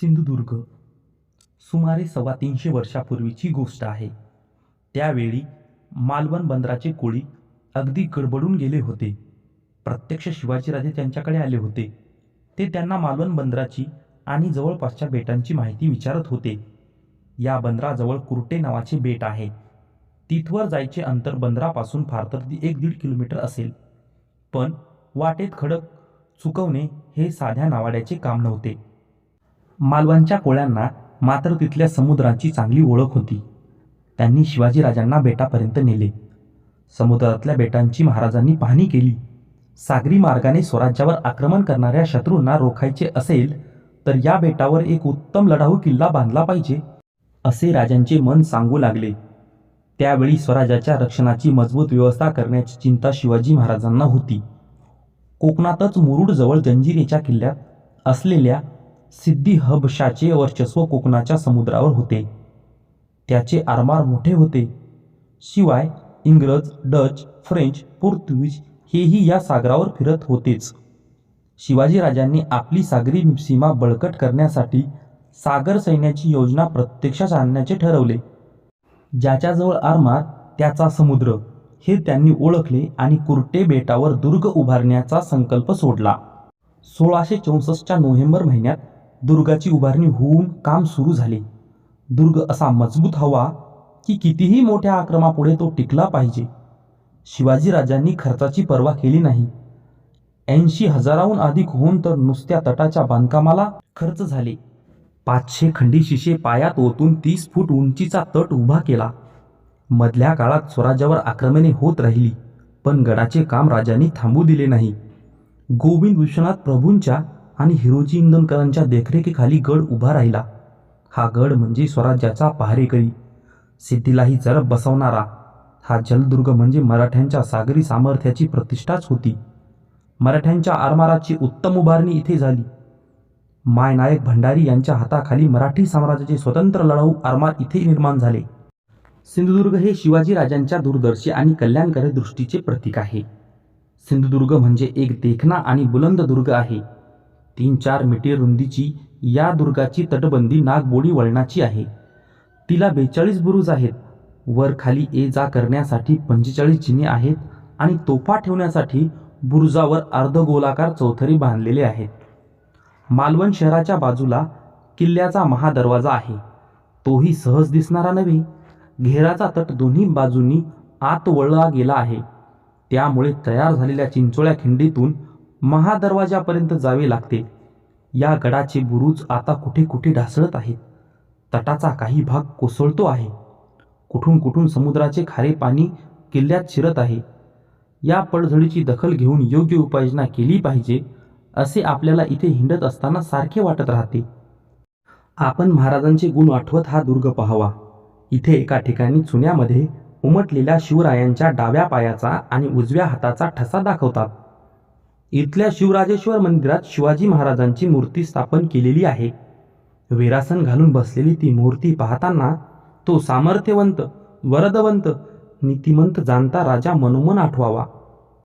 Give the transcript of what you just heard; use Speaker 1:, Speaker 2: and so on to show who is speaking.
Speaker 1: सिंधुदुर्ग सुमारे सव्वा तीनशे वर्षापूर्वीची गोष्ट आहे. त्यावेळी मालवण बंदराचे कोळी अगदी गडबडून गेले होते. प्रत्यक्ष शिवाजीराजे त्यांच्याकडे आले होते. ते त्यांना मालवण बंदराची आणि जवळपासच्या बेटांची माहिती विचारत होते. या बंदराजवळ कुर्टे नावाचे बेट आहे. तिथवर जायचे अंतर बंदरापासून फार तर एक दीड किलोमीटर असेल. पण वाटेत खडक चुकवणे हे साध्या नावाड्याचे काम नव्हते. मालवणच्या कोळ्यांना मात्र तिथल्या समुद्राची चांगली ओळख होती. त्यांनी शिवाजीराजांना बेटापर्यंत नेले. समुद्रातल्या बेटांची महाराजांनी पाहणी केली. सागरी मार्गाने स्वराज्यावर आक्रमण करणाऱ्या शत्रूंना रोखायचे असेल तर या बेटावर एक उत्तम लढाऊ किल्ला बांधला पाहिजे असे राजांचे मन सांगू लागले. त्यावेळी स्वराज्याच्या रक्षणाची मजबूत व्यवस्था करण्याची चिंता शिवाजी महाराजांना होती. कोकणातच मुरुडजवळ जंजिरेच्या किल्ल्यात असलेल्या सिद्धी हबशाचे वर्चस्व कोकणाच्या समुद्रावर होते. त्याचे आरमार मोठे होते. शिवाय इंग्रज डच फ्रेंच पोर्तुगीज हेही या सागरावर फिरत होतेच. शिवाजीराजांनी आपली सागरी सीमा बळकट करण्यासाठी सागर सैन्याची योजना प्रत्यक्षात आणण्याचे ठरवले. ज्याच्याजवळ आरमार त्याचा समुद्र हे त्यांनी ओळखले आणि कुर्टे बेटावर दुर्ग उभारण्याचा संकल्प सोडला. सोळाशे चौसष्टच्या नोव्हेंबर महिन्यात दुर्गाची उभारणी होऊन काम सुरू झाले. दुर्ग असा मजबूत हवा की कितीही मोठ्या आक्रमापुढे तो टिकला पाहिजे. शिवाजीराजांनी खर्चाची पर्वा केली नाही. ऐंशी हजाराहून अधिक होऊन तर नुसत्या तटाच्या बांधकामाला खर्च झाले. पाचशे खंडी शिशे पायात ओतून तीस फूट उंचीचा तट उभा केला. मधल्या काळात स्वराज्यावर आक्रमणे होत राहिली पण गडाचे काम राजांनी थांबू दिले नाही. गोविंद विश्वनाथ प्रभूंच्या आणि हिरोजी इंदनकरांच्या देखरेखीखाली गड उभा राहिला. हा गड म्हणजे स्वराज्याचा पहारेकरी. सिद्धीलाही जरब बसवणारा. हा जलदुर्ग म्हणजे मराठ्यांच्या सागरी सामर्थ्याची प्रतिष्ठाच होती. मराठ्यांच्या आरमाराची उत्तम उभारणी इथे झाली. मायनायक भंडारी यांच्या हाताखाली मराठी साम्राज्याचे स्वतंत्र लढाऊ आरमार इथे निर्माण झाले. सिंधुदुर्ग हे शिवाजी राजांच्या दूरदर्शी आणि कल्याणकारी दृष्टीचे प्रतीक आहे. सिंधुदुर्ग म्हणजे एक देखणा आणि बुलंद दुर्ग आहे. तीन चार मीटर रुंदीची या दुर्गाची तटबंदी नागबोडी वळणाची आहे. तिला बेचाळीस बुरुज आहेत. वर खाली ये जा करण्यासाठी पंचेचाळीस जिने आहेत आणि तोफा ठेवण्यासाठी बुरुजावर अर्धगोलाकार चौथरी बांधलेले आहेत. मालवण शहराच्या बाजूला किल्ल्याचा महादरवाजा आहे. तोही सहज दिसणारा नव्हे. घेराचा तट दोन्ही बाजूंनी आत वळला गेला आहे. त्यामुळे तयार झालेल्या चिंचोळ्या खिंडीतून महादरवाजापर्यंत जावे लागते. या गडाचे बुरुज आता कुठे कुठे ढासळत आहेत. तटाचा काही भाग कोसळतो आहे. कुठून कुठून समुद्राचे खारे पाणी किल्ल्यात शिरत आहे. या पडझडीची दखल घेऊन योग्य उपाययोजना केली पाहिजे असे आपल्याला इथे हिंडत असताना सारखे वाटत राहते. आपण महाराजांचे गुण आठवत हा दुर्ग पहावा. इथे एका ठिकाणी चुन्यामध्ये उमटलेल्या शिवरायांच्या डाव्या पायाचा आणि उजव्या हाताचा ठसा दाखवतात. इथल्या शिवराजेश्वर मंदिरात शिवाजी महाराजांची मूर्ती स्थापन केलेली आहे. विरासन घालून बसलेली ती मूर्ती पाहताना तो सामर्थ्यवंत वरदवंत नीतिमंत जाणता राजा मनोमन आठवावा.